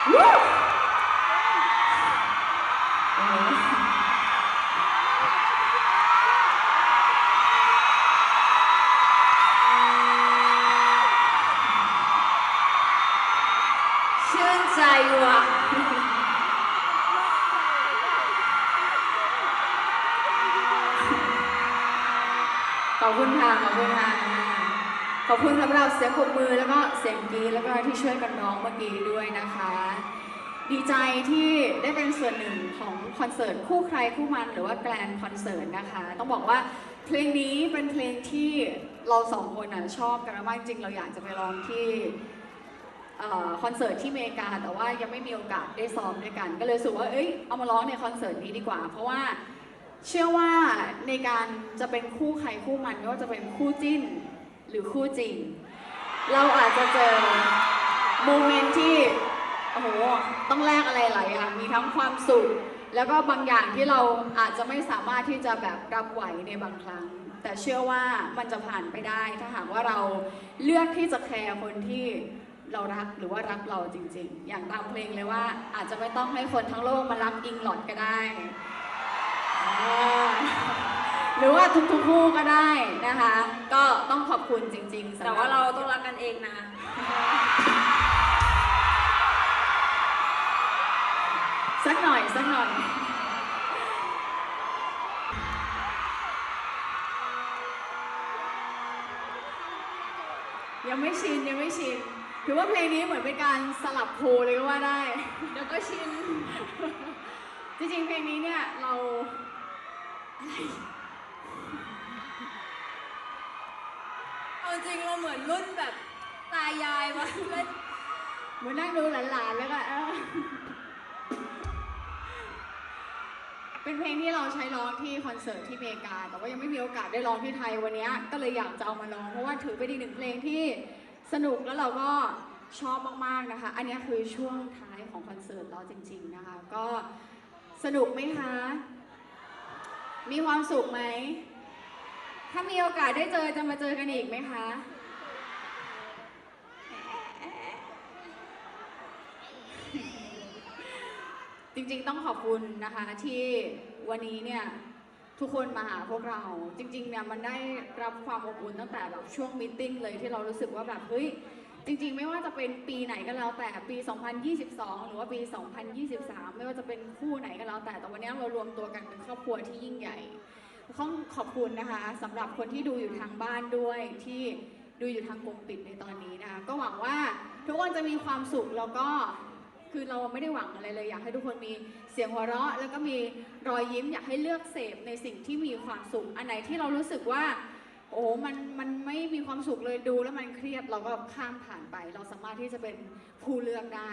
ชื่นใจว่ะ ขอบคุณค่ะ ขอบคุณค่ะ ขอบคุณสำหรับเสียงปรบมือแล้วก็เสียงกรีดแล้วก็ที่ช่วยกันร้องเมื่อกี้ด้วยนะคะ ดีใจที่ได้เป็นส่วนหนึ่งของคอนเสิร์ตคู่ใครคู่มันหรือว่าแกรนคอนเสิร์ตนะคะ ต้องบอกว่าเพลงนี้เป็นเพลงที่เราสองคนน่ะชอบกันมากจริงเราอยากจะไปร้องที่คอนเสิร์ตที่อเมริกาแต่ว่ายังไม่มีโอกาสได้ซ้อมด้วยกัน ก็เลยรู้สึกว่าเอ้ยเอามาร้องในคอนเสิร์ตนี้ดีกว่า เพราะว่าเชื่อว่าในการจะเป็นคู่ใครคู่มันไม่ว่าจะเป็นคู่จิ้น หรือคู่จริง เราอาจจะเจอโมเมนต์ที่โอ้โหต้องแลกอะไรหลายอย่างมีทั้งความสุข แล้วก็บางอย่างที่เราอาจจะไม่สามารถที่จะแบบรับไหวในบางครั้ง แต่เชื่อว่ามันจะผ่านไปได้ ถ้าหากว่าเราเลือกที่จะแคร์คนที่เรารักหรือว่ารักเราจริง ๆ อย่างตามเพลงเลยว่าอาจจะไม่ต้องให้คนทั้งโลกมารักอิงหลอดก็ได้ หรือว่าทุกๆคู่ก็ได้นะคะ ก็ต้องขอบคุณจริงๆสำหแต่บว่าเราต้องรักกันเองนะ สักหน่อยสักหน่อย ยังไม่ชินยังไม่ชินถือว่าเพลงนี้เหมือนเป็นการสลับโพลเลยก็ว่าได้ เดี๋ยวก็ชิน จริงๆเพลงนี้เนี่ยเรา เอาจริงเราเหมือนรุ่นแบบตายายมาเล่นเหมือนนั่งดูหลานๆแล้วก็เออเป็นเพลงที่เราใช้ร้องที่คอนเสิร์ตที่อเมริกา แต่ว่ายังไม่มีโอกาสได้ร้องที่ไทยวันนี้ก็เลยอยากจะเอามาร้องเพราะว่าถือเป็นอีกหนึ่งเพลงที่สนุกแล้วเราก็ชอบมากๆนะคะ อันนี้คือช่วงท้ายของคอนเสิร์ตเราจริง ๆนะคะ ก็สนุกไหมคะ มีความสุขไหม ถ้ามีโอกาสได้เจอจะมาเจอกันอีกไหมคะ จริงๆต้องขอบคุณนะคะที่วันนี้เนี่ยทุกคนมาหาพวกเรา จริงๆเนี่ยมันได้รับความอบอุ่นตั้งแต่แบบช่วงมตติ팅เลยที่เรารู้สึกว่าแบบเฮ้ยจริงๆ ไม่ว่าจะเป็นปีไหนก็แล้วแต่ปี 2022 หรือว่าปี 2023 ไม่ว่าจะเป็นคู่ไหนก็แล้วแต่แต่วันนี้เรารวมตัวกันเป็นครอบครัวที่ยิ่งใหญ่ ต้องขอบคุณนะคะสำหรับคนที่ดูอยู่ทางบ้านด้วยที่ดูอยู่ทางกลุ่มปิดในตอนนี้นะคะก็หวังว่าทุกคนจะมีความสุขแล้วก็คือเราไม่ได้หวังอะไรเลย อยากให้ทุกคนมีเสียงหัวเราะ แล้วก็มีรอยยิ้มอยากให้เลือกเสพในสิ่งที่มีความสุข อันไหนที่เรารู้สึกว่า โอ้มันมันไม่มีความสุขเลยดู แล้วมันเครียดเราก็ข้ามผ่านไป เราสามารถที่จะเป็นผู้เลือกได้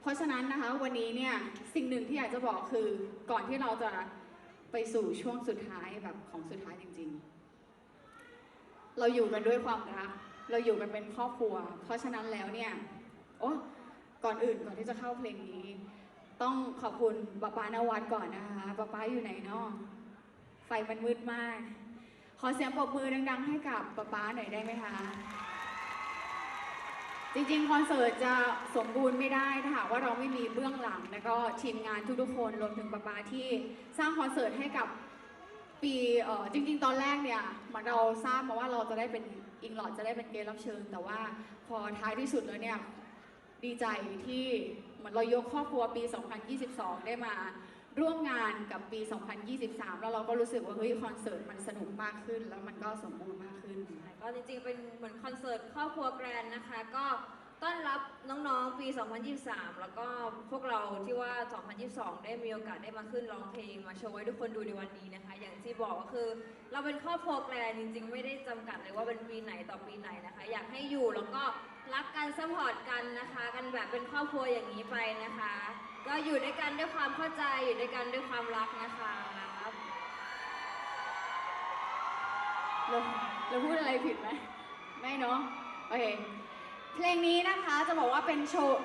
เพราะฉะนั้นนะคะวันนี้เนี่ยสิ่งหนึ่งที่อยากจะบอกคือก่อนที่เราจะ ไปสู่ช่วงสุดท้ายแบบของสุดท้ายจริง ๆ เราอยู่กันด้วยความรัก เราอยู่กันเป็นครอบครัว เพราะฉะนั้นแล้วเนี่ย โอ้ก่อนอื่นก่อนที่จะเข้าเพลงนี้ ต้องขอบคุณป๊าป๊านวัดก่อนนะคะป๊าป๊าอยู่ไหนเนาะไฟมันมืดมาก ขอเสียงปรบมือดัง ๆ ให้กับป๊าป๊าหน่อยได้ไหมคะ จริงๆ คอนเสิร์ตจะสมบูรณ์ไม่ได้ถ้าหากว่าเราไม่มีเบื้องหลัง แล้วก็ทีมงานทุกๆคนรวมถึงป๊าป๊าที่สร้างคอนเสิร์ตให้กับปีเออจริง ๆ ตอนแรกเนี่ยเหมันเราทราบมาว่าเราจะได้เป็นอิงหลอดจะได้เป็นเกสรับเชิญ แต่ว่าพอท้ายที่สุดแล้วเนี่ยดีใจที่เหมือนเรายกครอบครัวปี 2022 ได้มาร่วมงานกับปี 2023 แล้วเราก็รู้สึกว่าเฮ้ยคอนเสิร์ตมันสนุกมากขึ้น แล้วมันก็สมบูรณ์มากขึ้น ก็จริงๆ เป็นเหมือนคอนเสิร์ตครอบครัวแกรนด์นะคะ ก็ต้อนรับน้องๆ ปี 2023 แล้วก็พวกเราที่ว่า 2022 ได้มีโอกาสได้มาขึ้นร้องเพลงมาโชว์ให้ทุกคนดูในวันนี้นะคะ อย่างที่บอกก็คือ เราเป็นครอบครัวแกรนด์จริง ๆ ไม่ได้จำกัดเลยว่าเป็นปีไหนต่อปีไหนนะคะ อยากให้อยู่แล้วก็รักกันซัพพอร์ตกันนะคะ กันแบบเป็นครอบครัวอย่างนี้ไปนะคะ ก็อยู่ด้วยกันด้วยความเข้าใจอยู่ด้วยกันด้วยความรักนะคะ เราเราพูดอะไรผิดไหมไม่เนาะโอเคเพลงนี้นะคะจะบอกว่าเป็นโชว์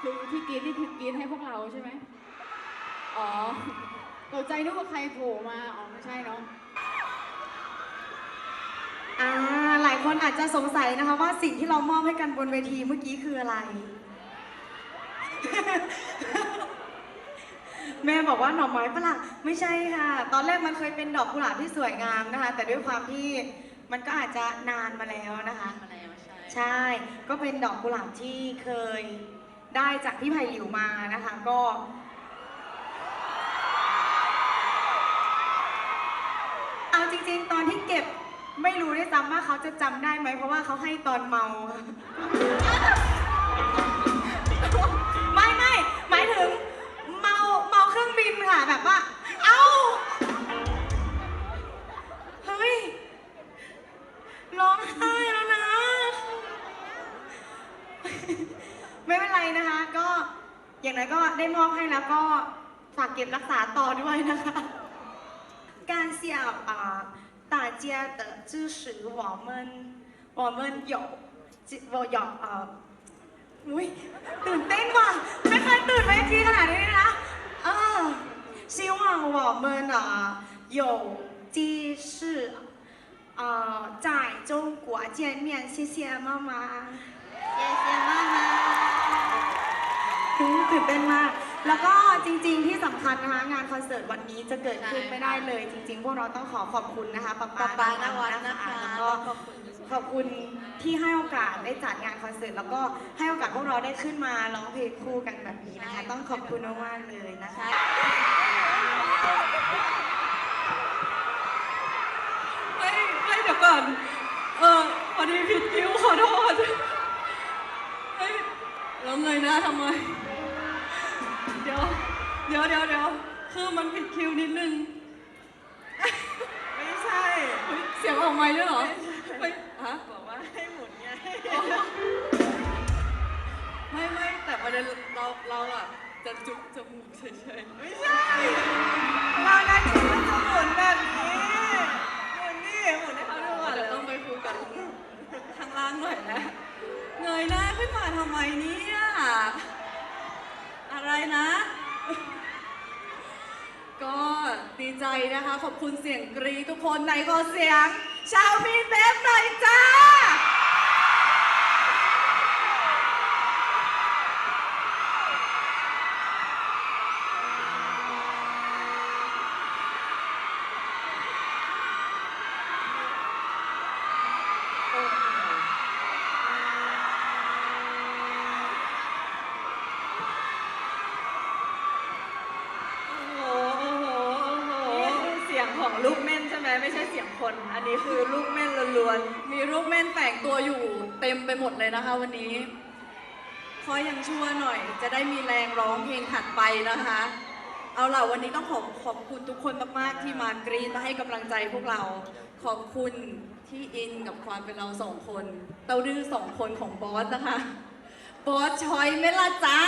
คือที่กรีดนี่คือกรีดให้พวกเราใช่ไหม อ๋อตกใจนึกว่าใครโผล่มา อ๋อ ไม่ใช่เนาะ อ่าหลายคนอาจจะสงสัยนะคะว่าสิ่งที่เรามอบให้กันบนเวทีเมื่อกี้คืออะไร แม่บอกว่าหน่อไม้ฝรั่งไม่ใช่ค่ะ ตอนแรกมันเคยเป็นดอกกุหลาบที่สวยงามนะคะ แต่ด้วยความที่มันก็อาจจะนานมาแล้วนะคะ มาแล้วใช่ใช่ ก็เป็นดอกกุหลาบที่เคยได้จากพี่ไผ่หลิวมานะคะ ก็ เอาจริงๆ ตอนที่เก็บ ไม่รู้ด้วยซ้ำว่าเขาจะจำได้ไหมเพราะว่าเขาให้ตอนเมา ไม่ไม่หมายถึงเมาเมาเครื่องบินค่ะแบบว่า เอ้า เฮ้ย ร้องไห้แล้วนะ ไม่เป็นไรนะคะ ก็อย่างไรก็ได้มอบให้แล้วก็ฝากเก็บรักษาต่อด้วยนะคะ การเสียบอ่า 大家的支持，我们我们有我有呃อุ้ยตื่นเต้นว่ะไม่เคยตื่นเวทีขนาดนี้เลยนะเออ希望我们啊有继续呃在中国见面，谢谢妈妈。เย้เย้มากนะ อืมตื่นเต้นมาก แล้วก็จริงๆที่สำคัญนะคะ งานคอนเสิร์ตวันนี้จะเกิดขึ้นไม่ได้เลย จริง ๆ พวกเราต้องขอขอบคุณนะคะป๊าป๊าป๊าป๊านวัดนะคะแล้วก็ก็ ขอบคุณขอบคุณที่ให้โอกาสได้จัดงานคอนเสิร์ตแล้วก็ให้โอกาสพวกเราได้ขึ้นมาร้องเพลงคู่กันแบบนี้นะคะ ต้องขอบคุณมากๆเลยนะคะใช่เฮ้ยเฮ้ยเดี๋ยวก่อน เออพอดีผิดคิวขอโทษ เฮ้ยแล้วเงยหน้าทำไม เดี๋ยว เดี๋ยวเดี๋ยวเดี๋ยวคือมันผิดคิวนิดนึง ไม่ใช่เฮ้ยเสียงออกไมค์ด้วยเหรอเฮ้ยฮะบอกว่าให้หมุนไง ไม่ไม่แต่ประเด็นเราเราอะจะจุกจมูกเฉยๆ ไม่ใช่ เรานัดคิดว่าจะหมุนแบบนี้ หมุนนี่หมุนให้เขาดูก่อนเดี๋ยวเลต้องไปคุยกันข้างล่างหน่อยนะ เงยหน้าขึ้นมาทำไมเนี่ย อะไรนะ ก็ดีใจนะคะ ขอบคุณเสียงกรีดทุกคนในขอเสียง ชาวพีเบฟหน่อยจ้า โอ้โห โอ้โห โอ้โห นี่คือเสียง ของลูกเม่นใช่ไหมไม่ใช่เสียงคน อันนี้คือลูกเม่นล้วนมีรูปแม่นแฝงตัวอยู่เต็มไปหมดเลยนะคะวันนี้ขอยังชั่วหน่อย จะได้มีแรงร้องเพลงถัดไปนะคะ เอาล่ะวันนี้ต้องขอบขอบคุณทุกคนมากๆที่มากรีดมาให้กำลังใจพวกเรา ขอบคุณที่อินกับความเป็นเราสองคน เต้าดื้อสองคนของบอสนะคะ บอสชอยไหมล่ะจ๊ะ